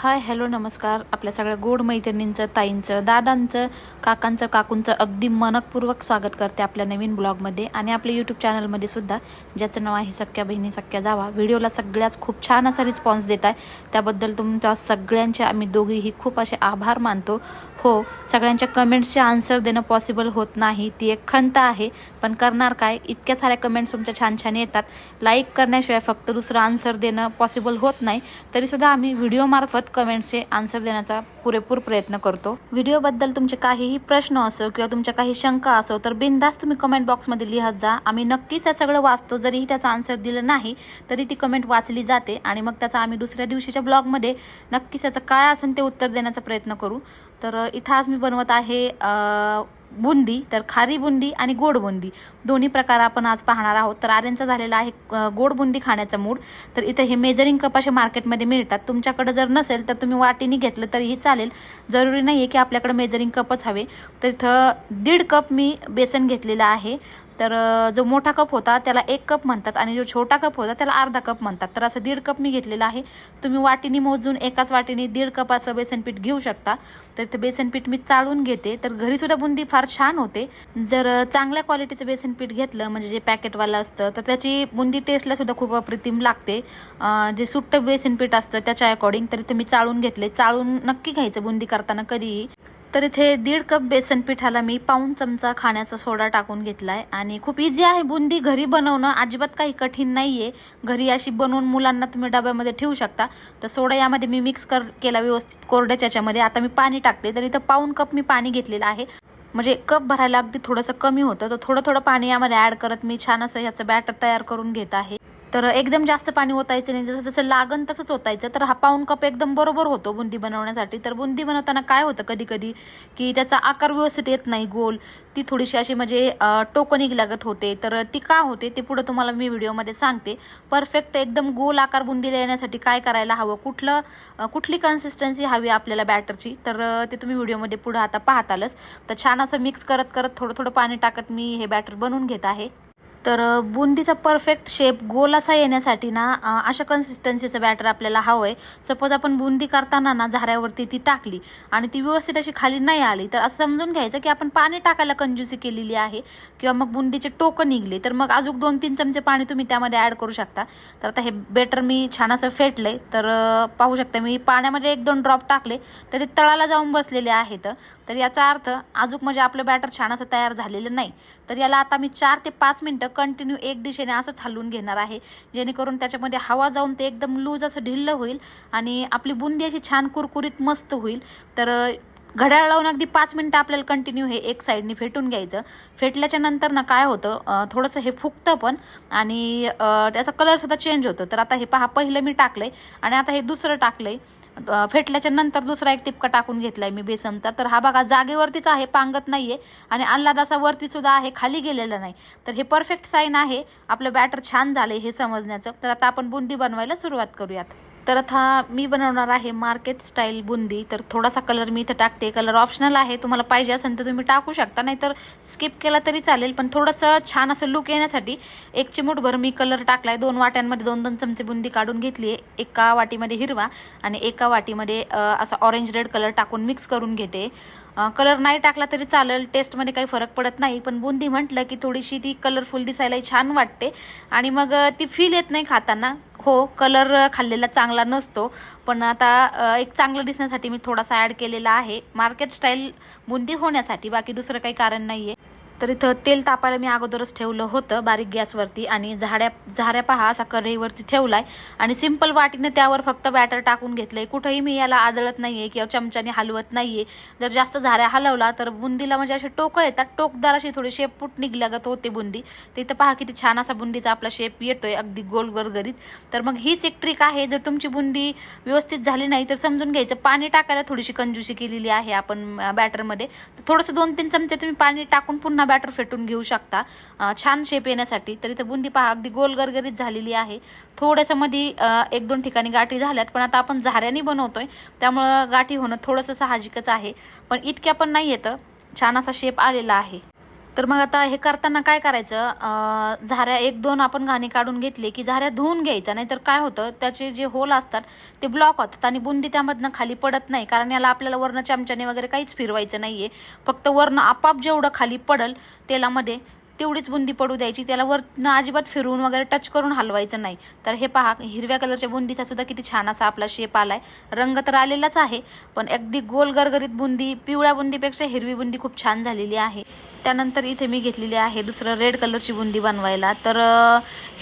Hi hello नमस्कार. आपल्या सगळ्या गोड मैत्रिणींचं ताईंचं दादांचं काकांचं काकूंचं अगदी मनकपूर्वक स्वागत करते आपल्या नवीन ब्लॉगमध्ये आणि आपल्या यूट्यूब चॅनलमध्ये सुद्धा. ज्याचं नाव आहे सख्या बहिणी सख्या जावा. व्हिडिओला सगळ्याच खूप छान असा रिस्पॉन्स देत आहे त्याबद्दल तुमच्या सगळ्यांचे आम्ही दोघीही खूप असे आभार मानतो. हो सगळ्यांच्या कमेंट्सचे आन्सर देणं पॉसिबल होत नाही. ती एक खंत आहे. पण करणार काय? इतक्या साऱ्या कमेंट्स तुमच्या छान छान येतात. लाईक करण्याशिवाय फक्त दुसरं आन्सर देणं पॉसिबल होत नाही. तरीसुद्धा आम्ही व्हिडिओमार्फत कमेंट्सचे आन्सर देण्याचा पुरेपूर प्रयत्न करतो. व्हिडिओबद्दल तुमचे काहीही प्रश्न असो किंवा तुमच्या काही शंका असो तर बिनधास्त तुम्ही कमेंट बॉक्समध्ये लिहत जा. आम्ही नक्कीच त्या सगळं वाचतो. जरीही त्याचा आन्सर दिलं नाही तरी ती कमेंट वाचली जाते आणि मग त्याचा आम्ही दुसऱ्या दिवशीच्या ब्लॉगमध्ये नक्कीच त्याचं काय असेल ते उत्तर देण्याचा प्रयत्न करू. तर इथं आज मी बनवत आहे बुंदी तर खारी बुंदी आणि गोड बुंदी. दोन्ही प्रकार आपण आज पाहणार आहोत. तर आर्यांचा झालेला आहे गोड बुंदी खाण्याचा मूड. तर इथं हे मेजरिंग कप असे मार्केटमध्ये मिळतात. तुमच्याकडे जर नसेल तर तुम्ही वाटीने घेतलं तरीही चालेल. जरुरी नाही आहे की आपल्याकडे मेजरिंग कपच हवे. तर इथं दीड कप मी बेसन घेतलेलं आहे. तर जो मोठा कप होता त्याला एक कप म्हणतात आणि जो छोटा कप होता त्याला अर्धा कप म्हणतात. तर असं दीड कप मी घेतलेला आहे. तुम्ही वाटीने मोजून एकाच वाटीने दीड कपाचं बेसनपीठ घेऊ शकता. तर ते बेसनपीठ मी चाळून घेते. तर घरी सुद्धा बुंदी फार छान होते. जर चांगल्या क्वालिटीचं बेसनपीठ घेतलं म्हणजे जे पॅकेटवालं असतं तर त्याची बुंदी टेस्टला सुद्धा खूप अप्रतिम लागते. जे सुट्टं बेसनपीठ असतं त्याच्या अकॉर्डिंग तरी तुम्ही मी चाळून घेतले. चाळून नक्की घ्यायचं बुंदी करताना कधीही. तर इथे दीड कप बेसन पिठाला मी पाऊन चमचा खाण्याचा सोडा टाकून घेतलाय. आणि खूप इझी आहे बुंदी घरी बनवणं अजिबात काही कठीण नाहीये. घरी अशी बनवून मुलांना तुम्ही डब्यामध्ये ठेवू शकता. तर सोडा यामध्ये मी मिक्स कर केला व्यवस्थित कोरड्याच्या याच्यामध्ये आता मी पाणी टाकते. तर इथं पाऊन कप मी पाणी घेतलेलं आहे. म्हणजे कप भरायला अगदी थोडंसं कमी होतं. तर थोडं थोडं पाणी यामध्ये ॲड करत मी छान असं ह्याचं बॅटर तयार करून घेत आहे. तर एकदम जास्त पाणी ओतायचं नाही. जसं जसं लागन तसंच ओतायचं. तर हा पाऊन कप एकदम बरोबर होतो बुंदी बनवण्यासाठी. तर बुंदी बनवताना काय होतं कधी कधी की त्याचा आकार व्यवस्थित येत नाही गोल. ती थोडीशी अशी म्हणजे टोकनिक लागत होते. तर ती का होते ते पुढं तुम्हाला मी व्हिडिओमध्ये सांगते. परफेक्ट एकदम गोल आकार बुंदीला येण्यासाठी काय करायला हवं? कुठलं कुठली कन्सिस्टन्सी हवी आपल्याला बॅटरची तर ते तुम्ही व्हिडिओमध्ये पुढं आता पाहतालच. तर छान असं मिक्स करत करत थोडं थोडं पाणी टाकत मी हे बॅटर बनवून घेत आहे. तर बुंदीचा परफेक्ट शेप गोल असा येण्यासाठी ना अशा कन्सिस्टन्सीचं बॅटर आपल्याला हवं आहे सपोज आपण बुंदी करताना ना झाऱ्यावरती ती टाकली आणि ती व्यवस्थित अशी खाली नाही आली तर असं समजून घ्यायचं की आपण पाणी टाकायला कंजूसी केलेली आहे किंवा मग बुंदीचे टोकं निघले तर मग अजून दोन तीन चमचे पाणी तुम्ही त्यामध्ये ॲड करू शकता. तर आता हे बेटर मी छान असं फेटलंय तर पाहू शकता मी पाण्यामध्ये एक दोन ड्रॉप टाकले तर ते तळाला जाऊन बसलेले आहेत. तर याचा अर्थ अजून म्हणजे आपलं बॅटर छान असं तयार झालेलं नाही. तर याला आता मी चार ते पाच मिनटं कंटिन्यू एक दिशेने असंच हलवून घेणार आहे. जेणेकरून त्याच्यामध्ये हवा जाऊन ते एकदम लूज असं ढिल्लं होईल आणि आपली बुंदी अशी छान कुरकुरीत मस्त होईल. तर घड्याळ लावून अगदी पाच मिनटं आपल्याला कंटिन्यू हे एक साईडनी फेटून घ्यायचं. फेटल्याच्या नंतर ना काय होतं थोडंसं हे फुगतं पण आणि त्याचा कलरसुद्धा चेंज होतो. तर आता हे पहा पहिलं मी टाकलंय आणि आता हे दुसरं टाकलंय. आहे फेटल्याच्या नंतर दुसरा एक टिपका टाकून घेतलाय मी बेसनचा. तर हा बघा जागेवरतीच आहे पांगत नाहीये आणि असा वरती सुद्धा आहे खाली गेलेला नाही. तर हे परफेक्ट साईन आहे. आपलं बॅटर छान झालंय हे समजण्याचं. तर आता आपण बुंदी बनवायला सुरुवात करूयात. तर आता मी बनवणार आहे मार्केट स्टाईल बुंदी. तर थोडासा कलर मी इथं टाकते. कलर ऑप्शनल आहे. तुम्हाला पाहिजे असेल तर तुम्ही टाकू शकता. नाहीतर स्किप केला तरी चालेल. पण थोडंसं छान असं लुक येण्यासाठी एक चिमूटभर मी कलर टाकलाय. दोन वाट्यांमध्ये दोन दोन चमचे बुंदी काढून घेतली आहे एका वाटीमध्ये हिरवा आणि एका वाटीमध्ये असा ऑरेंज रेड कलर टाकून मिक्स करून घेते. कलर नाही टाकला तरी चालेल. टेस्टमध्ये काही फरक पडत नाही. पण बुंदी म्हटलं की थोडीशी ती कलरफुल दिसायलाही छान वाटते. आणि मग ती फील येत नाही खाताना. हो कलर खाल्लेला चांगला नसतो. पण आता एक चांगलं दिसण्यासाठी मी थोडासा ॲड केलेला आहे. मार्केट स्टाईल बुंदी होण्यासाठी बाकी दुसरं काही कारण नाही आहे तर इथं तेल तापायला मी अगोदरच ठेवलं होतं बारीक गॅसवरती आणि झाड्या झाऱ्या पहा असा कढईवरती ठेवलाय. आणि सिंपल वाटीने त्यावर फक्त बॅटर टाकून घेतलंय. कुठंही मी याला आदळत नाहीये किंवा चमच्याने हलवत नाहीये. जर जास्त झाऱ्या हलवला तर बुंदीला म्हणजे असे टोकं येतात. टोकदार अशी थोडी शेपूट निघल्यागत होते बुंदी. तर इथं पहा किती छान असा बुंदीचा आपला शेप येतोय अगदी गोल गरगरीत तर मग हीच एक ट्रिक आहे. जर तुमची बुंदी व्यवस्थित झाली नाही तर समजून घ्यायचं. पाणी टाकायला थोडीशी कंजुशी केलेली आहे आपण बॅटरमध्ये तर थोडंसं दोन तीन चमचे तुम्ही पाणी टाकून पुन्हा बॅटर फेटून घेऊ शकता. छान शेप येण्यासाठी. तर इथं बुंदी पहा अगदी गोल गरगरीत झालेली आहे. थोडंसं मध्ये एक दोन ठिकाणी गाठी झाल्यात पण आता आपण झाऱ्याने बनवतोय. त्यामुळं गाठी होणं थोडंसं साहजिकच आहे. पण इतक्या पण नाही येतं. छान असा शेप आलेला आहे. तर मग आता हे करताना काय करायचं? झाऱ्या एक दोन आपण घाणी काढून घेतली की झाऱ्या धुवून घ्यायचा नाहीतर काय होतं? त्याचे जे होल असतात ते ब्लॉक होतात आणि बुंदी त्यामधनं खाली पडत नाही. कारण याला आपल्याला वरनं चमच्याने वगैरे काहीच फिरवायचं नाही आहे फक्त वरनं आपाप जेवढं खाली पडल तेलामध्ये तेवढीच बुंदी पडू द्यायची. त्याला वरनं अजिबात फिरवून वगैरे टच करून हलवायचं नाही. तर हे पहा हिरव्या कलरच्या बुंदीचा सुद्धा किती छान असा आपला शेप आलाय. रंग तर आलेलाच आहे पण अगदी गोल गरगरीत बुंदी पिवळ्या बुंदीपेक्षा हिरवी बुंदी खूप छान झालेली आहे. त्यानंतर इथे मी घेतलेली आहे दुसरं रेड कलरची बुंदी बनवायला. तर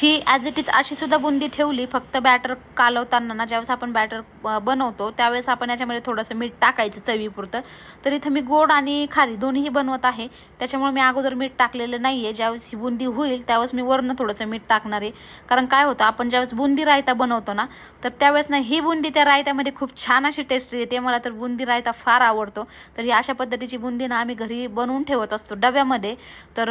ही ॲज इट इज अशी सुद्धा बुंदी ठेवली फक्त बॅटर कालवताना ना ज्यावेळेस आपण बॅटर बनवतो त्यावेळेस आपण याच्यामध्ये थोडंसं मीठ टाकायचं चवीपुरतं. तर इथं मी गोड आणि खारी दोन्हीही बनवत आहे. त्याच्यामुळे मी अगोदर मीठ टाकलेलं नाही आहे ज्यावेळेस ही बुंदी होईल त्यावेळेस मी वरनं थोडंसं मीठ टाकणार आहे. कारण काय होतं आपण ज्यावेळेस बुंदी रायता बनवतो ना तर त्यावेळेस ना ही बुंदी त्या रायत्यामध्ये खूप छान अशी टेस्ट येते. मला तर बुंदी रायता फार आवडतो. तर ही अशा पद्धतीची बुंदी ना आम्ही घरी बनवून ठेवत असतो. डब्यामध्ये तर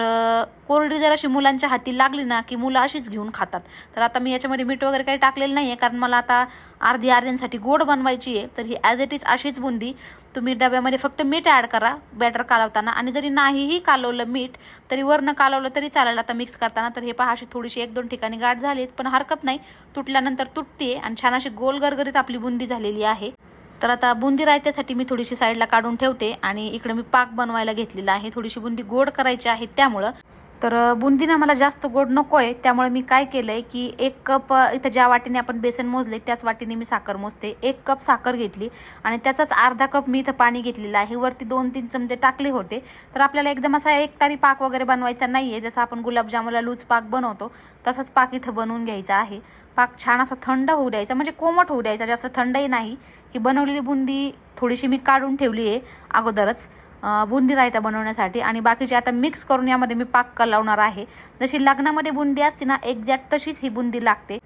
कोरडी जर अशी मुलांच्या हाती लागली ना की मुलं अशीच घेऊन खातात. तर आता मी याच्यामध्ये मीठ वगैरे काही टाकलेलं नाही आहे कारण मला आता अर्धी आर्यांसाठी गोड बनवायची आहे. तर ही ॲज इट इज अशीच बुंदी. तुम्ही डब्यामध्ये फक्त मीठ ॲड करा बॅटर कालवताना. आणि जरी नाहीही कालवलं मीठ तरी वरनं कालवलं तरी चालेल. आता मिक्स करताना तर हे पहा अशी थोडीशी एक दोन ठिकाणी गाठ झालीत पण हरकत नाही. तुटल्यानंतर तुटते आणि छान अशी गोल गरगरीत आपली बुंदी झालेली आहे. तर आता बुंदी रायत्यासाठी मी थोडीशी साईडला काढून ठेवते आणि इकडे मी पाक बनवायला घेतलेला आहे. थोडीशी बुंदी गोड करायची आहे त्यामुळं. तर बुंदीना मला जास्त गोड नको आहे त्यामुळे मी काय केलं आहे की एक कप इथं ज्या वाटीने आपण बेसन मोजले त्याच वाटीने मी साखर मोजते. एक कप साखर घेतली आणि त्याचाच अर्धा कप मी इथं पाणी घेतलेलं आहे. वरती दोन तीन चमचे टाकले होते. तर आपल्याला एकदम असा एक तारी पाक वगैरे बनवायचा नाही आहे जसं आपण गुलाबजामुला लूज पाक बनवतो तसाच पाक इथं बनवून घ्यायचा आहे. पाक छान असा थंड होऊ द्यायचा म्हणजे कोमट होऊ द्यायचा जास्त थंडही नाही. ही बनवलेली बुंदी थोडीशी मी काढून ठेवली आहे अगोदरच बुंदी रायता बनवण्यासाठी. आणि बाकीचे आता मिक्स करून यामध्ये मी पाक लावणार आहे. जशी लग्नामध्ये बुंदी असते ना एक्झॅक्ट तशीच ही बुंदी लागते.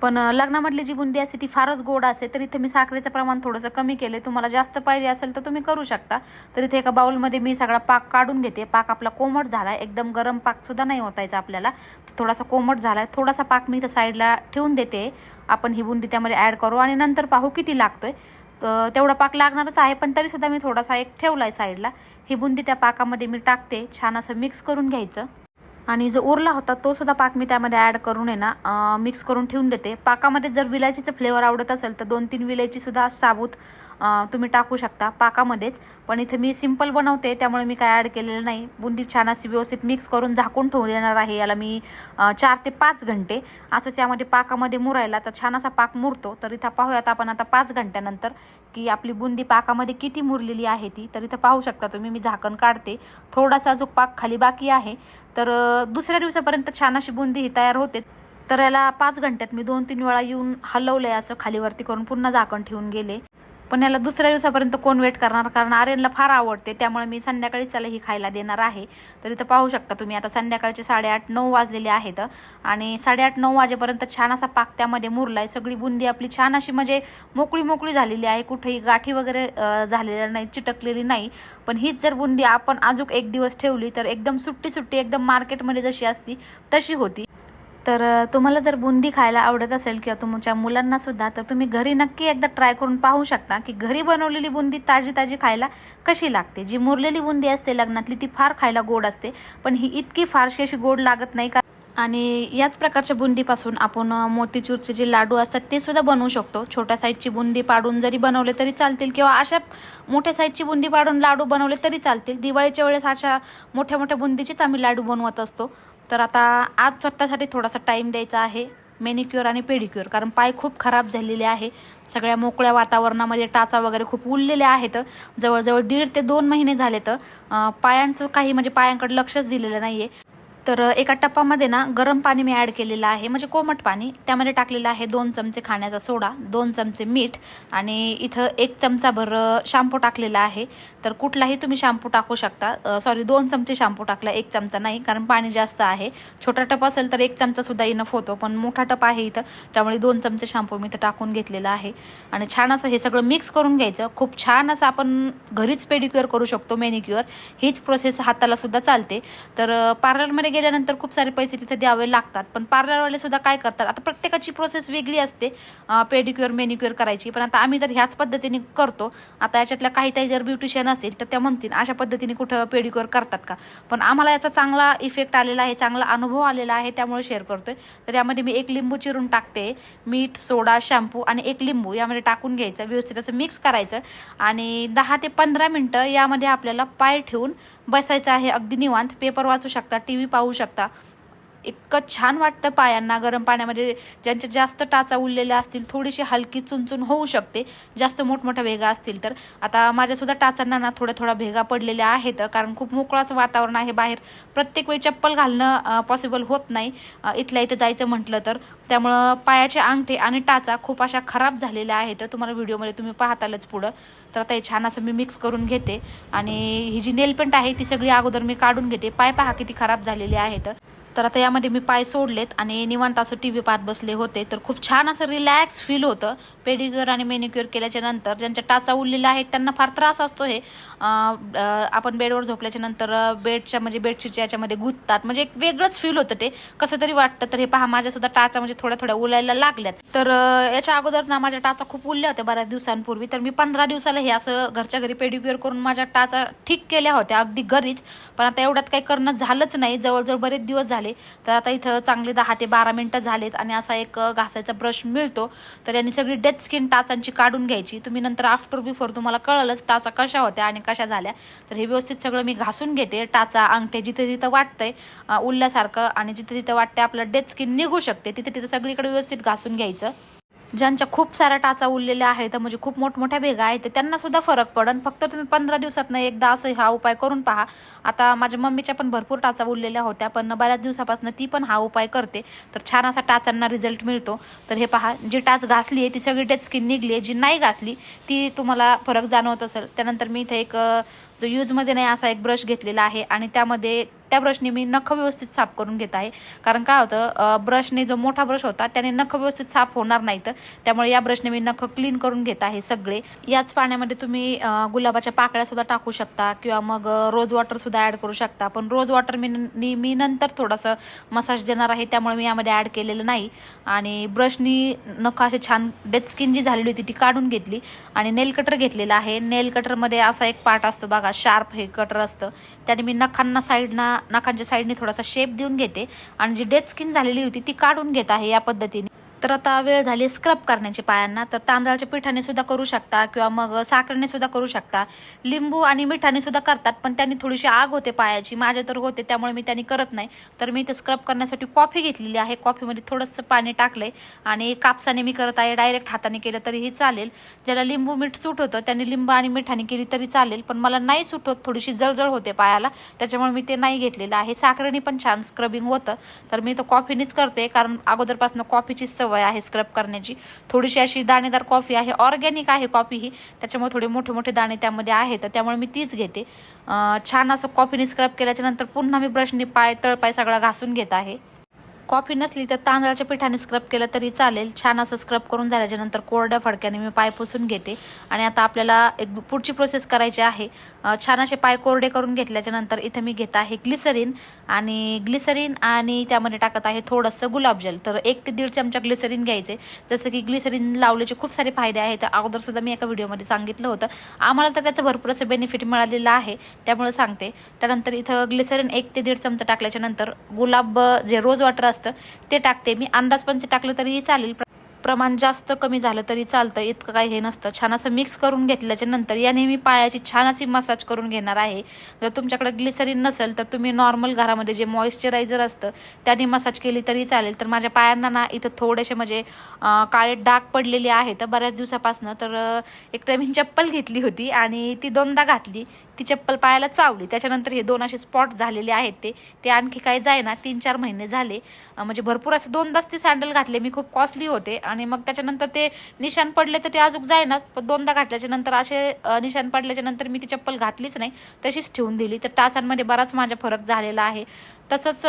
पण लग्नामधली जी बुंदी असते ती फारच गोड असते तर इथे मी साखरेचं प्रमाण थोडंसं कमी केलं तुम्हाला जास्त पाहिजे असेल तर तुम्ही करू शकता. तर इथे एका बाउलमध्ये मी सगळा पाक काढून घेते. पाक आपला कोमट झाला एकदम गरम पाक सुद्धा नाही होतायचा आपल्याला. थोडासा कोमट झाला थोडासा पाक मी इथं साईडला ठेवून देते. आपण ही बुंदी त्यामध्ये ॲड करू आणि नंतर पाहू किती लागतोय. तर तेवढा पाक लागणारच आहे पण तरीसुद्धा मी थोडासा एक ठेवला आहे साईडला. ही बुंदी त्या पाकामध्ये मी टाकते. छान असं मिक्स करून घ्यायचं. आणि जो उरला होता तो सुद्धा पाक मी त्यामध्ये ॲड करून आहे ना मिक्स करून ठेवून देते. पाकामध्ये जर विलायचीचं फ्लेवर आवडत असेल तर दोन तीन विलायची सुद्धा साबूत तुम्ही टाकू शकता पाकामध्येच. पण इथे मी सिंपल बनवते त्यामुळे मी काय ॲड केलेलं नाही. बुंदी छान अशी व्यवस्थित मिक्स करून झाकून ठेवून देणार आहे. याला मी चार ते पाच घंटे. असंच यामध्ये पाकामध्ये मुरायला तर छान असा पाक मुरतो. तर इथं पाहूयात आपण आता पाच घंट्यानंतर की आपली बुंदी पाकामध्ये किती मुरलेली आहे ती. तर इथं पाहू शकता तुम्ही मी झाकण काढते. थोडासा जो पाक खाली बाकी आहे. तर दुसऱ्या दिवसापर्यंत छान अशी बुंदी ही तयार होते. तर याला पाच घंट्यात मी दोन तीन वेळा येऊन हलवलंय असं खालीवरती करून पुन्हा झाकण ठेवून गेले. पण याला दुसऱ्या दिवसापर्यंत कोण वेट करणार? कारण आर्यनला फार आवडते त्यामुळे मी संध्याकाळीच त्याला ही खायला देणार आहे. तर इथं पाहू शकता तुम्ही आता संध्याकाळचे साडेआठ नऊ वाजलेले आहेत. आणि साडेआठ नऊ वाजेपर्यंत छान असा पाक त्यामध्ये मुरलाय. सगळी बुंदी आपली छान अशी म्हणजे मोकळी मोकळी झालेली आहे. कुठेही गाठी वगैरे झालेल्या नाही चिटकलेली नाही. पण हीच जर बुंदी आपण अजून एक दिवस ठेवली तर एकदम सुट्टी सुट्टी एकदम मार्केटमध्ये जशी असती तशी होती. तर तुम्हाला जर बुंदी खायला आवडत असेल किंवा तुमच्या मुलांना सुद्धा तर तुम्ही घरी नक्की एकदा ट्राय करून पाहू शकता की घरी बनवलेली बुंदी ताजी ताजी खायला कशी लागते. जी मुरलेली बुंदी असते लग्नातली ती फार खायला गोड असते पण ही इतकी फारशी अशी गोड लागत नाही का? आणि याच प्रकारच्या बुंदीपासून आपण मोतीचूरचे जे लाडू असतात ते सुद्धा बनवू शकतो. छोट्या साईजची बुंदी पाडून जरी बनवले तरी चालतील किंवा अशा मोठ्या साईजची बुंदी पाडून लाडू बनवले तरी चालतील. दिवाळीच्या वेळेस अशा मोठ्या मोठ्या बुंदीचीच आम्ही लाडू बनवत असतो. तर आता आज स्वतःसाठी थोडासा टाईम द्यायचा आहे मेनिक्युअर आणि पेडिक्युअर कारण पाय खूप खराब झालेले आहे. सगळ्या मोकळ्या वातावरणामध्ये टाचा वगैरे खूप उरलेल्या आहेत. जवळजवळ दीड ते दोन महिने झाले तर पायांचं काही म्हणजे पायांकडे लक्षच दिलेलं नाही आहे तर एका टप्पामध्ये ना गरम पाणी मी ॲड केलेलं आहे. म्हणजे कोमट पाणी. त्यामध्ये टाकलेलं आहे दोन चमचे खाण्याचा सोडा दोन चमचे मीठ आणि इथं एक चमचाभर शॅम्पू टाकलेला आहे. तर कुठलाही तुम्ही शॅम्पू टाकू शकता. सॉरी दोन चमचे शॅम्पू टाकला एक चमचा नाही कारण पाणी जास्त आहे. छोटा टप असेल तर एक चमचा सुद्धा इनफ होतो पण मोठा टप आहे इथं त्यामुळे दोन चमचे शॅम्पू मी इथं टाकून घेतलेला आहे. आणि छान असं हे सगळं मिक्स करून घ्यायचं. खूप छान असं आपण घरीच पेडिक्युअर करू शकतो मेनिक्युअर हीच प्रोसेस हाताला सुद्धा चालते. तर पार्लरमध्ये गेल्यानंतर खूप सारे पैसे तिथे द्यावे लागतात. पण पार्लरवाले सुद्धा काय करतात? आता प्रत्येकाची प्रोसेस वेगळी असते पेडिक्युअर मेनिक्युअर करायची. पण आता आम्ही तर ह्याच पद्धतीने करतो. आता याच्यातल्या काही काही जर ब्युटिशियन असेल तर त्या म्हणतील अशा पद्धतीने कुठं पेडिक्युअर करतात का? पण आम्हाला याचा चांगला इफेक्ट आलेला आहे चांगला अनुभव आलेला आहे त्यामुळे शेअर करतोय. तर यामध्ये मी एक लिंबू चिरून टाकते. मीठ सोडा शॅम्पू आणि एक लिंबू यामध्ये टाकून घ्यायचं. व्यवस्थित असं मिक्स करायचं. आणि दहा ते पंधरा मिनटं यामध्ये आपल्याला पाय ठेवून बसायचं आहे. अगदी निवांत. पेपर वाचू शकता टी व्ही पाहू शकता. इतकं छान वाटतं पायांना गरम पाण्यामध्ये. ज्यांच्या जास्त टाचा उरलेल्या असतील थोडीशी हलकी चुनचुन होऊ शकते. जास्त मोठमोठ्या भेगा असतील तर. आता माझ्यासुद्धा टाचांना ना थोड्या थोड्या भेगा पडलेल्या आहेत. कारण खूप मोकळं असं वातावरण आहे बाहेर. प्रत्येक वेळी चप्पल घालणं पॉसिबल होत नाही. इथल्या इथं जायचं म्हटलं तर. त्यामुळं पायाचे अंगठे आणि टाचा खूप अशा खराब झालेल्या आहेत. तुम्हाला व्हिडिओमध्ये तुम्ही पाहतालच पुढं. तर आता हे छान असं मी मिक्स करून घेते. आणि ही जी नेलपेंट आहे ती सगळी अगोदर मी काढून घेते. पाय पहा किती खराब झालेली आहेत. तर आता यामध्ये मी पाय सोडलेत आणि निवांत असं टी व्ही पाहत बसले होते. तर खूप छान असं रिलॅक्स फील होतं. पेडिक्युअर आणि मेनिक्युअर केल्याच्यानंतर ज्यांच्या टाचा उरलेल्या आहेत त्यांना फार त्रास असतो हे. आपण बेडवर झोपल्याच्या नंतर बेडच्या म्हणजे बेडशीटच्या याच्यामध्ये गुंततात म्हणजे एक वेगळंच फील होतं ते. कसं तरी वाटतं तर हे पहा माझ्यासुद्धा टाचा म्हणजे थोड्या थोड्या उलायला लागल्यात. तर याच्या अगोदर ना माझ्या टाचा खूप उरल्या होत्या बऱ्याच दिवसांपूर्वी. तर मी पंधरा दिवसाला हे असं घरच्या घरी पेडिक्युअर करून माझ्या टाचा ठीक केल्या होत्या. अगदी घरीच. पण आता एवढ्यात काही करणं झालंच नाही. जवळजवळ बरेच दिवस झाले. तर आता इथं चांगले दहा ते बारा मिनटं झालेत आणि असा एक घासायचा ब्रश मिळतो. तर यांनी सगळी डेथ स्किन टाचांची काढून घ्यायची. तुम्ही नंतर आफ्टर बिफोर तुम्हाला कळलंच टाचा कशा होत्या आणि कशा झाल्या. तर हे व्यवस्थित सगळं मी घासून घेते. टाचा अंगठे जिथे जिथं वाटतंय उल्ल्यासारखं आणि जिथे जिथं वाटते आपलं डेथ स्किन निघू शकते तिथे तिथं सगळीकडे व्यवस्थित घासून घ्यायचं. ज्यांच्या खूप साऱ्या टाचा उरलेल्या आहेत म्हणजे खूप मोठमोठ्या भेगा आहेत तर त्यांना सुद्धा फरक पडन. फक्त तुम्ही पंधरा दिवसात एकदा असं हा उपाय करून पहा. आता माझ्या मम्मीच्या पण भरपूर टाचा उरलेल्या होत्या पण बऱ्याच दिवसापासून ती पण हा उपाय करते. तर छान असा टाचांना रिझल्ट मिळतो. तर हे पहा जी टाच घासली आहे ती सगळी डेड स्किन निघली आहे. जी नाही घासली ती तुम्हाला फरक जाणवत असेल. त्यानंतर मी इथे एक जो यूजमध्ये नाही असा एक ब्रश घेतलेला आहे. आणि त्यामध्ये त्या ब्रशने मी नख व्यवस्थित साफ करून घेत आहे. कारण काय होतं ब्रशने जो मोठा ब्रश होता त्याने नख व्यवस्थित साफ होणार नाहीत. त्यामुळे या ब्रशने मी नख क्लीन करून घेत आहे सगळे. याच पाण्यामध्ये तुम्ही गुलाबाच्या पाकळ्या सुद्धा टाकू शकता किंवा मग रोज वॉटर सुद्धा ॲड करू शकता. पण रोज वॉटर मी नी- मी नंतर थोडंसं मसाज देणार आहे त्यामुळे मी यामध्ये ॲड केलेलं नाही. आणि ब्रशनी नख असे छान डेथ स्किन जी झालेली होती ती काढून घेतली. आणि नेल कटर घेतलेला आहे. नेल कटरमध्ये असा एक पार्ट असतो बघा शार्प हे कटर असतं. त्याने मी नखांना साईडना नाकांच्या साईडने थोडासा शेप देऊन घेते. आणि जी डेथ स्किन झालेली होती ती काढून घेत आहे या पद्धतीने. तर आता वेळ झाली स्क्रब करण्याची पायांना. तर तांदळाच्या पिठाने सुद्धा करू शकता किंवा मग साखरेने सुद्धा करू शकता. लिंबू आणि मिठाने सुद्धा करतात पण त्यांनी थोडीशी आग होते पायाची. माझ्या तर होते त्यामुळे मी त्यांनी करत नाही. तर मी ते स्क्रब करण्यासाठी कॉफी घेतलेली आहे. कॉफीमध्ये थोडंसं पाणी टाकलंय आणि कापसाने मी करत आहे. डायरेक्ट हाताने केलं तरीही चालेल. ज्याला लिंबू मीठ सूट होतं त्यांनी लिंबू आणि मिठाने केली तरी चालेल. पण मला नाही सूट होत थोडीशी जळजळ होते पायाला. त्याच्यामुळे मी ते नाही घेतलेलं आहे. साखरेने पण छान स्क्रबिंग होतं. तर मी तर कॉफीनेच करते कारण अगोदरपासून कॉफीची सवय आहे स्क्रब करण्याची. थोडीशी अशी दाणेदार कॉफी आहे. ऑर्गॅनिक आहे कॉफी ही. त्याच्यामुळे थोडे मोठे मोठे दाणे त्यामध्ये आहेत. तर त्यामुळे मी तीच घेते. छान असं कॉफीने स्क्रब केल्याच्यानंतर पुन्हा मी ब्रशने पाय तळपाय सगळा घासून घेत आहे. कॉफी नसली तर तांदळाच्या पिठाने स्क्रब केलं तरी चालेल. छान असं स्क्रब करून झाल्याच्यानंतर कोरड्या फडक्याने मी पाय पुसून घेते. आणि आता आपल्याला एक पुढची प्रोसेस करायची आहे. छान असे पाय कोरडे करून घेतल्याच्या नंतर इथे मी घेत आहे ग्लिसरीन आणि ग्लिसरीन आणि त्यामध्ये टाकत आहे थोडंसं गुलाबजल तर एक ते दीड चमचा ग्लिसरीन घ्यायचे. जसं की ग्लिसरीन लावल्याचे खूप सारे फायदे आहेत. अगोदर सुद्धा मी एका व्हिडिओमध्ये सांगितलं होतं. आम्हाला तर त्याचं भरपूर असं बेनिफिट मिळालेलं आहे. त्यामुळे सांगते. त्यानंतर इथं ग्लिसरीन एक ते दीड चमचा टाकल्याच्या नंतर गुलाब जे रोज वॉटर असतं ते टाकते. मी अंदाजपंचे टाकलं तरीही चालेल. प्रमाण जास्त कमी झालं तरी चालतं. इतकं काही हे नसतं. छान असं मिक्स करून घेतल्याच्या नंतर याने मी पायाची छान अशी मसाज करून घेणार आहे. जर तुमच्याकडे ग्लिसरीन नसेल तर तुम्ही नॉर्मल घरामध्ये जे मॉइश्चरायझर असतं त्याने मसाज केली तरी चालेल. तर माझ्या पायांना ना इथं थोडेसे म्हणजे काळे डाग पडलेले आहेत. बऱ्याच दिवसापासनं तर एक टाइम मी चप्पल घेतली होती आणि ती दोनदा घातली. ती चप्पल पायाला चावली. त्याच्यानंतर हे दोन असे स्पॉट झालेले आहेत ते. ते आणखी काही जायना तीन चार महिने झाले. म्हणजे भरपूर असं दोनदाच ते सँडल घातले. मी खूप कॉस्टली होते. आणि मग त्याच्यानंतर ते निशाण पडले तर ते अजून जायनाच पण दोनदा घातल्याच्या नंतर असे निशाण पडल्याच्या नंतर मी ती चप्पल घातलीच नाही. तशीच ठेवून दिली. तर टाचांमध्ये बराच माझा फरक झालेला आहे. तसंच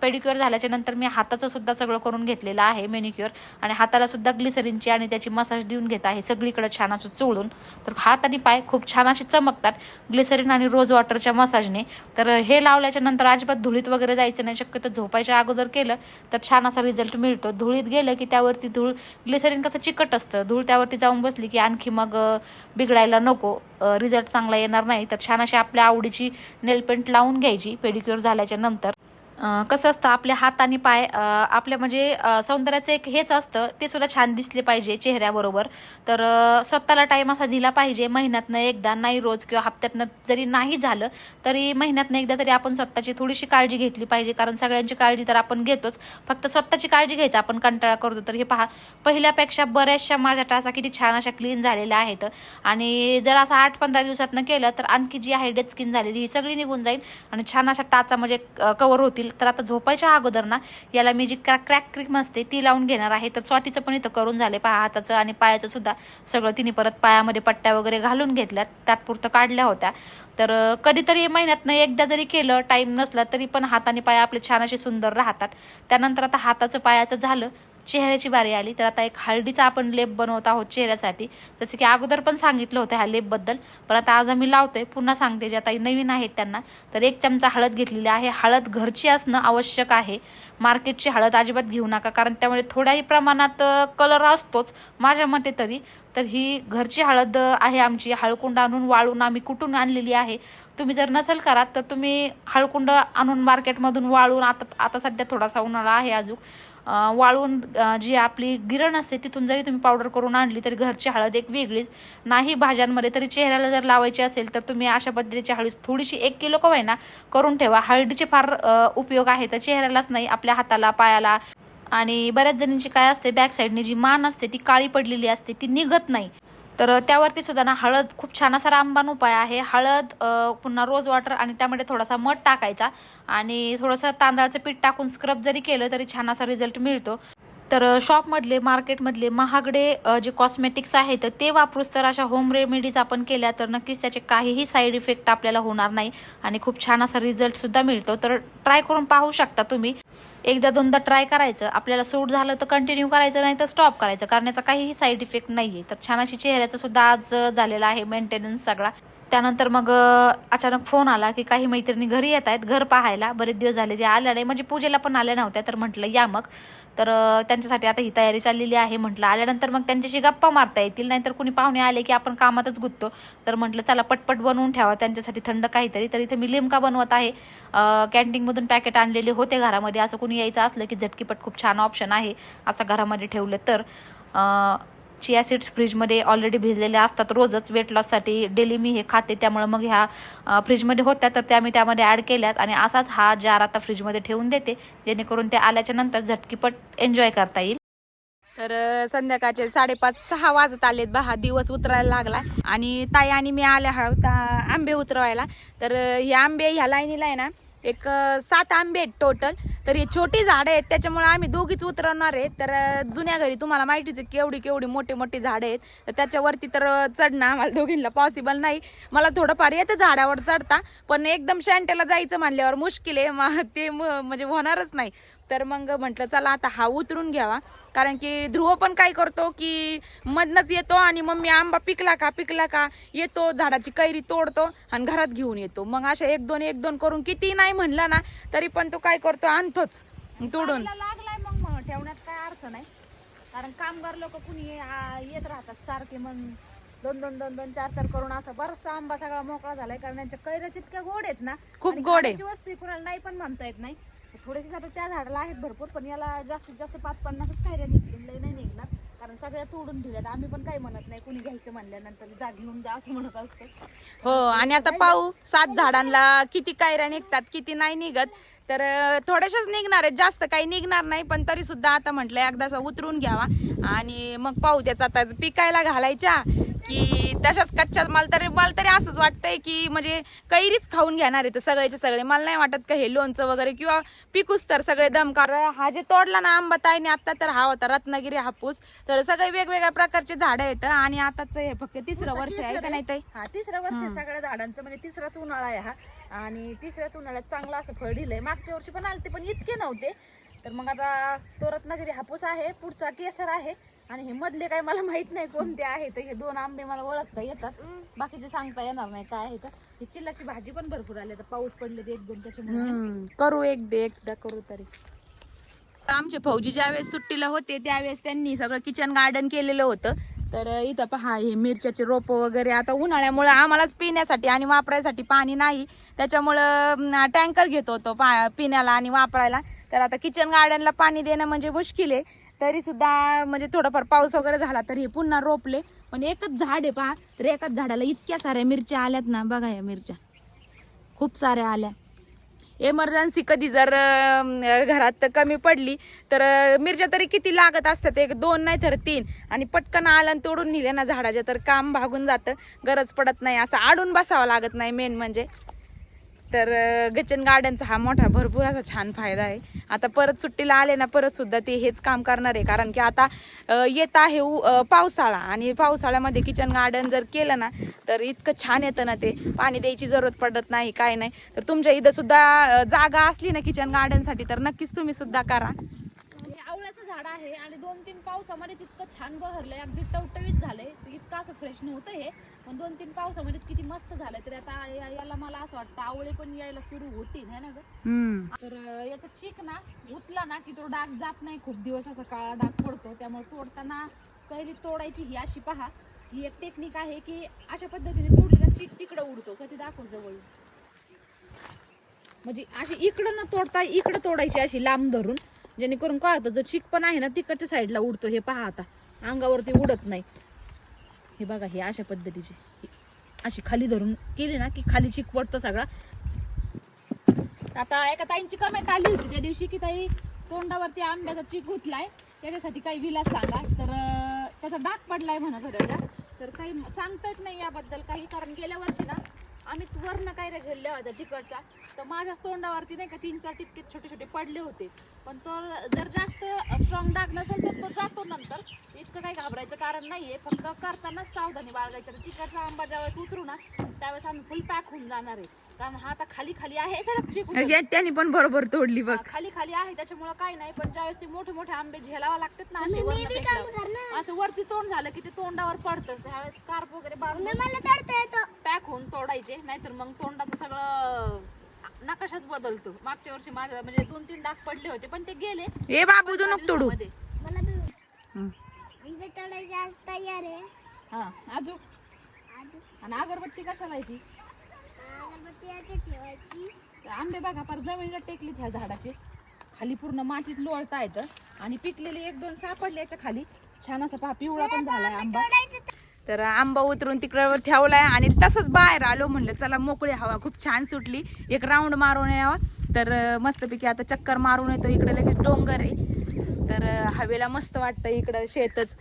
पेडिक्युअर झाल्याच्यानंतर मी हाताचं सुद्धा सगळं करून घेतलेलं आहे मेनिक्युअर आणि हाताला सुद्धा ग्लिसरीनची आणि त्याची मसाज देऊन घेत आहे सगळीकडे छान असं चोळून. तर हात आणि पाय खूप छान असे चमकतात ग्लिसरीन आणि रोज वॉटरच्या मसाजने तर हे लावल्याच्या नंतर अजिबात धुळीत वगैरे जायचं नाही शक्यतो झोपायच्या अगोदर केलं तर छान असा रिझल्ट मिळतो. धुळीत गेलं की त्यावरती धूळ ग्लिसरीन कसं चिकट असतं धूळ त्यावरती जाऊन बसली की आणखी मग बिघडायला नको. रिझल्ट चांगला येणार नाही तर छान अशी आपल्या आवडीची नेलपेंट लावून घ्यायची पेडिक्युअर झाल्याच्यानंतर. कसं असतं आपले हात आणि पाय आपल्या म्हणजे सौंदर्याचं एक हेच असतं ते सुद्धा छान दिसले पाहिजे चेहऱ्याबरोबर. तर स्वतःला टाईम असा दिला पाहिजे महिन्यातनं एकदा नाही रोज किंवा हप्त्यातनं जरी नाही झालं तरी महिन्यातनं एकदा तरी आपण स्वतःची थोडीशी काळजी घेतली पाहिजे. कारण सगळ्यांची काळजी तर आपण घेतोच. फक्त स्वतःची काळजी घ्यायचं आपण कंटाळा करतो. तर हे पहा पहिल्यापेक्षा बऱ्याचशा माझ्या टाचा किती छान अशा क्लीन झालेल्या आहेत. आणि जर असं आठ पंधरा दिवसातनं केलं तर आणखी जी आहे डेड स्किन झालेली ही सगळी निघून जाईल. आणि छान अशा टाचा म्हणजे कवर होतील. तर आता झोपायच्या अगोदर ना याला मी जी क्रॅक क्रॅक क्रीम असते ती लावून घेणार आहे. तर स्वातीचं पण इथं करून झाले पहा हाताचं आणि पायाचं सुद्धा. सगळं तिने परत पायामध्ये पट्ट्या वगैरे घालून घेतल्या तात्पुरतं काढल्या होत्या. तर कधीतरी महिन्यातनं एकदा जरी केलं टाईम नसला तरी पण हात आणि पाय आपले छान असे सुंदर राहतात. त्यानंतर आता हाताचं पायाचं झालं. चेहऱ्याची बारी आली. तर आता एक हळदीचा आपण लेप बनवत आहोत चेहऱ्यासाठी. जसं की अगोदर पण सांगितलं होतं ह्या लेपबद्दल. पण आता आज आम्ही लावतोय. पुन्हा सांगते जे आता नवीन आहेत त्यांना. तर एक चमचा हळद घेतलेली आहे. हळद घरची असणं आवश्यक आहे. मार्केटची हळद अजिबात घेऊ नका. कारण त्यामुळे थोड्याही प्रमाणात कलर असतोच. माझ्या मते तरी. तर ही घरची हळद आहे आमची. हळकुंड आणून वाळून आम्ही कुठून आणलेली आहे? तुम्ही जर नसेल करा तर तुम्ही हळकुंड आणून मार्केटमधून वाळून आता आता सध्या थोडासा उन्हाळा आहे अजून. वाळून जी आपली गिरण असते तिथून जरी तुम्ही पावडर करून आणली तरी घरची हळद एक वेगळीच. नाही भाज्यांमध्ये तरी चेहऱ्याला जर लावायची असेल तर तुम्ही अशा पद्धतीची हळद थोडीशी एक किलो कवाय ना करून ठेवा. हळदीचे फार उपयोग आहे तर चेहऱ्यालाच नाही आपल्या हाताला पायाला. आणि बऱ्याच जणींची काय असते बॅक साईडने जी मान असते ती काळी पडलेली असते ती निघत नाही. तर त्यावरती सुद्धा ना हळद खूप छान असा रामबाण उपाय आहे. हळद पुन्हा रोज वॉटर आणि त्यामध्ये थोडासा मध टाकायचा आणि थोडंसं तांदळाचं पीठ टाकून स्क्रब जरी केलं तरी छान असा रिझल्ट मिळतो. तर शॉपमधले मार्केटमधले महागडे जे कॉस्मेटिक्स आहेत ते वापरूच तर अशा होम रेमेडीज आपण केल्या तर नक्कीच त्याचे काहीही साईड इफेक्ट आपल्याला होणार नाही आणि खूप छान असा रिझल्ट सुद्धा मिळतो. तर ट्राय करून पाहू शकता तुम्ही. एकदा दोनदा ट्राय करायचं आपल्याला सूट झालं तर कंटिन्यू करायचं नाही तर स्टॉप करायचं. करण्याचा काहीही साईड इफेक्ट नाही आहे तर छान अशी चेहऱ्याचं सुद्धा आज झालेला आहे मेंटेनन्स सगळा. त्यानंतर मग अचानक फोन आला की काही मैत्रिणी घरी येत आहेत घर पाहायला. बरेच दिवस झाले ते आल्या नाही. म्हणजे पूजेला पण आल्या नव्हत्या तर म्हटलं या मग. तर त्यांच्यासाठी आता ही तयारी चाललेली आहे म्हटलं. आल्यानंतर मग त्यांच्याशी गप्पा मारता येतील. नाहीतर कुणी पाहुणे आले की आपण कामातच गुंततो. तर म्हटलं चला पटपट बनवून ठेवा. त्यांच्यासाठी थंड काहीतरी. तर इथे मी लिमका बनवत आहे. कॅन्टीनमधून पॅकेट आणलेले होते घरामध्ये. असं कुणी यायचं असलं की झटकीपट खूप छान ऑप्शन आहे. असं घरामध्ये ठेवलं तर चिया सीड्स फ्रीजमध्ये ऑलरेडी भिजलेले असतात. रोजच वेट लॉससाठी डेली मी हे खाते. त्यामुळे मग ह्या फ्रीजमध्ये होत्या तर त्या मी त्यामध्ये ॲड केल्यात आणि असाच हा जार आता फ्रीजमध्ये ठेवून देते. जेणेकरून ते आल्याच्यानंतर झटकीपट एन्जॉय करता येईल. तर संध्याकाळचे साडेपाच सहा वाजत आलेत. बहा दिवस उतरायला लागला. आणि ताई आणि मी आल्या आहोत आंबे उतरवायला. तर हे आंबे ह्या लाईनीला आहे ना एक सात आंबे आहेत टोटल तर हे छोटी झाडं आहेत त्याच्यामुळे आम्ही दोघीच उतरवणार आहेत. तर जुन्या घरी तुम्हाला माहितीच आहे केवढी केवढी मोठी मोठी झाडं आहेत. तर त्याच्यावरती तर चढणं आम्हाला दोघींना पॉसिबल नाही. मला थोडंफार येतं झाडावर चढता पण एकदम शँटेला जायचं म्हणल्यावर मुश्किल आहे. मग ते म्हणजे होणारच नाही. तर मग म्हटलं चला आता हा उतरून घ्यावा. कारण की ध्रुव पण काय करतो की मधनच येतो आणि मम्मी आंबा पिकला का पिकला का येतो झाडाची कैरी तोडतो आणि घरात घेऊन येतो. मग अशा एक दोन एक दोन करून किती नाही म्हणलं ना तरी पण तो काय करतो आणतोच तोडून. लागलाय मग मग ठेवण्यात काय अर्थ नाही. कारण कामगार लोक कुणी येत राहतात सारखे मग दोन दोन दोन दोन चार चार करून असं बराचसा आंबा सगळा मोकळा झालाय. कारण यांच्या कैऱ्याच इतक्या गोड आहेत ना खूप गोड आहे. वस्तू कुणाला नाही पण म्हणता येत नाही. थोडेसे झाडं त्या झाडाला आहेत भरपूर पण याला जास्तीत जास्त पाच पन्नासच कायऱ्या निघतील. लय नाही निघणार. कारण सगळ्या तोडून ठेवल्यात आम्ही पण काही म्हणत नाही कुणी घ्यायचं म्हणल्यानंतर जा घेऊन जा असं म्हणत असतो. हो आणि आता पाहू सात झाडांना किती कायऱ्या निघतात किती नाही निघत. तर थोड्याशाच निघणार आहेत. जास्त काही निघणार नाही पण तरी सुद्धा आता म्हटलं एकदासा उतरून घ्यावा. आणि मग पाहू त्याचा आता पिकायला घालायच्या. की तशाच कच्च्या मला तरी मला तरी असंच वाटतंय की म्हणजे कैरीच खाऊन घेणार आहे सगळ्याचे सगळे. मला नाही वाटत का हे लोणचं वगैरे किंवा पिकूस तर सगळे दमकार हा जे तोडला ना आंबा ताईने आता तर हा होता रत्नागिरी हापूस. तर सगळे वेगवेगळ्या प्रकारचे झाडं आहेत आणि आताच हे फक्त तिसरं वर्ष आहे का नाही ताई? हा तिसरं वर्ष आहे सगळ्या झाडांचं. म्हणजे तिसराच उन्हाळा आहे हा. आणि तिसऱ्याच उन्हाळ्यात चांगलं असं फळ दिलंय. मागच्या वर्षी पण आलते पण इतके नव्हते. तर मग आता तो रत्नागिरी हापूस आहे पुढचा केसर आहे. आणि हे मधले काय मला माहीत नाही कोणते आहे तर हे दोन आंबे मला ओळखता येतात. बाकीचे सांगता येणार नाही काय आहे तर. ही चिल्लाची भाजी पण भरपूर आली आता. पाऊस पडले ते एक दोन त्याच्यामुळे करू एक दे एकदा करू तरी. आमचे फौजी ज्यावेळेस सुट्टीला होते त्यावेळेस त्यांनी सगळं किचन गार्डन केलेलं होतं. तर इथं पहा हे मिरच्याचे रोपं वगैरे आता उन्हाळ्यामुळे आम्हालाच पिण्यासाठी आणि वापरायसाठी पाणी नाही. त्याच्यामुळं टँकर घेत होतो पा पिण्याला आणि वापरायला. तर आता किचन गार्डनला पाणी देणं म्हणजे मुश्किल आहे. तरी सुद्धा म्हणजे थोडंफार पाऊस वगैरे झाला तर हे पुन्हा रोपले. पण एकच झाड आहे पहा तर एकाच झाडाला इतक्या साऱ्या मिरच्या आल्यात ना बघा या मिरच्या. खूप साऱ्या आल्या. एमर्जन्सी कधी जर घरात कमी पडली तर मिरच्या तरी किती लागत असतात? एक दोन नाही तर तीन. आणि पटकन आलं आणि तोडून नेले ना झाडाच्या तर काम भागून जातं. गरज पडत नाही. असं आडून बसावं लागत नाही मेन म्हणजे. तर गचन गार्डनचा हा मोठा भरपूर असा छान फायदा आहे. आता परत सुट्टीला आले ना परत सुद्धा ते हेच काम करणार आहे. कारण की आता येत आहे उ- पावसाळा आणि पावसाळ्यामध्ये किचन गार्डन जर केलं ना तर इतकं छान येतं ना ते. पाणी द्यायची जरूरत पडत नाही काय नाही. तर तुमच्या इथं सुद्धा जागा असली ना किचन गार्डनसाठी तर नक्कीच तुम्ही सुद्धा करा. आवळ्याचं झाड आहे आणि दोन तीन पावसामध्ये इतकं छान बहरलंय. अगदी टवटवीत झालंय. इतकं असं फ्रेश नव्हतं हे. पण दोन तीन पावसामध्ये किती मस्त झालंय तर आता या- याला मला असं वाटतं आवळे पण यायला सुरू होतील है ना ग? हम्म. तर अं, याचा चीक ना उतला ना की तो डाग जात नाही खूप दिवस असा काळा डाग पडतो. त्यामुळे तोडताना कैरी तोडायची ही अशी पहा. ही एक टेक्निक आहे की अशा पद्धतीने तोडली ना चीक तिकडं उडतो साठी दाखव जवळ. म्हणजे अशी इकडं न तोडता इकडं तोडायची अशी लांब धरून. जेणेकरून कळतं जो चिक पण आहे ना तिकडच्या साईडला उडतो. हे पहा आता अंगावरती उडत नाही. हे बघा हे अशा पद्धतीचे. अशी खाली धरून केली ना की खाली चिक पडतो सगळा. आता एका ताईंची कमेंट आली होती त्या दिवशी की ताई तोंडावरती आंब्याचा चिक होतलाय त्याच्यासाठी काही विलास सांगा. तर त्याचा डाग पडलाय म्हणत होत्या तर काही सांगता येत नाही याबद्दल काही कारण गेल्या वर्षी ना आम्हीच वर्ण कायऱ्या झेलल्या होत्या तिकडच्या. तर माझ्या तोंडावरती नाही का तीन चार टिपके छोटे छोटे पडले होते. पण तो जर जास्त स्ट्रॉंग डाग नसेल तर तो जातो नंतर. इतकं काही घाबरायचं कारण नाही आहे फक्त करतानाच सावधानी बाळगायचं. तर तिकडचा आंबा ज्यावेळेस उतरू ना त्यावेळेस आम्ही फुल पॅक होऊन जाणार आहे. कारण हा आता खाली खाली आहे. या- त्यांनी पण बरोबर तोडली बघ. हा, खाली खाली आहे त्याच्यामुळे काही नाही पण ज्यावेळेस ते मोठे मोठे आंबे झेलावा लागतात ना असे वरनं फेकल्यावर. असं वरती तोंड झालं की ते तोंडावर पडतच त्यावेळेस कार्प वगैरे बांधून पॅक होऊन तोडायचे नाहीतर मग तोंडाचं सगळं नकाशाच बदलतो. मागच्या वर्षी माझ्या म्हणजे दोन तीन डाग पडले होते पण ते गेले. ए बाबू तू नको तोडू. आंबे तोडायचे आज तयार आहे. हा अजून आज. आणि अगरबत्ती कशाला आहे ती अगरबत्ती याची ठेवायची तर आंबे बघा फार जमिनीला टेकलीत ह्या झाडाचे. खाली पूर्ण मातीत लोळता येतं. आणि पिकलेले एक दोन सापडले याच्या खाली. छान असा पहा पिवळा पण झालाय आंबा. तर आंबा उतरून तिकडे ठेवलाय आणि तसंच बाहेर आलो म्हणलं चला मोकळी हवा खूप छान सुटली. एक राऊंड मारून यावा. तर मस्तपैकी आता चक्कर मारून येतो. इकडे लगेच डोंगर आहे. तर हवेला मस्त वाटतं इकडं शेतच.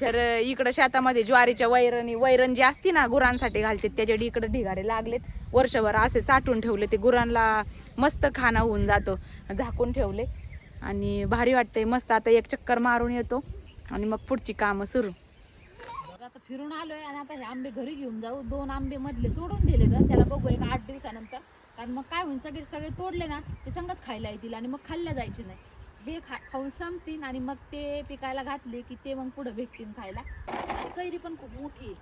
तर इकडं शेतामध्ये ज्वारीच्या वैरणी वैरण जी असती ना गुरांसाठी घालते त्याच्या इकडे ढिगारे लागलेत. वर्षभर असे साठवून ठेवले ते गुरांना मस्त खाणं होऊन जातो. झाकून ठेवले आणि भारी वाटतंय मस्त. आता एक चक्कर मारून येतो आणि मग पुढची कामं सुरू. आता फिरून आलोय आणि आता हे आंबे घरी घेऊन जाऊ. दोन आंबे मधले सोडून दिले तर त्याला बघू एक आठ दिवसानंतर. कारण मग काय होईल सगळे सगळे तोडले ना ते संगत खायला येतील आणि मग खाल्ल्या जायचे नाही. हे खा खाऊन संपतील आणि मग ते पिकायला घातले की ते मग पुढे भेटतील खायला. आणि कैरी पण खूप मोठी आहे.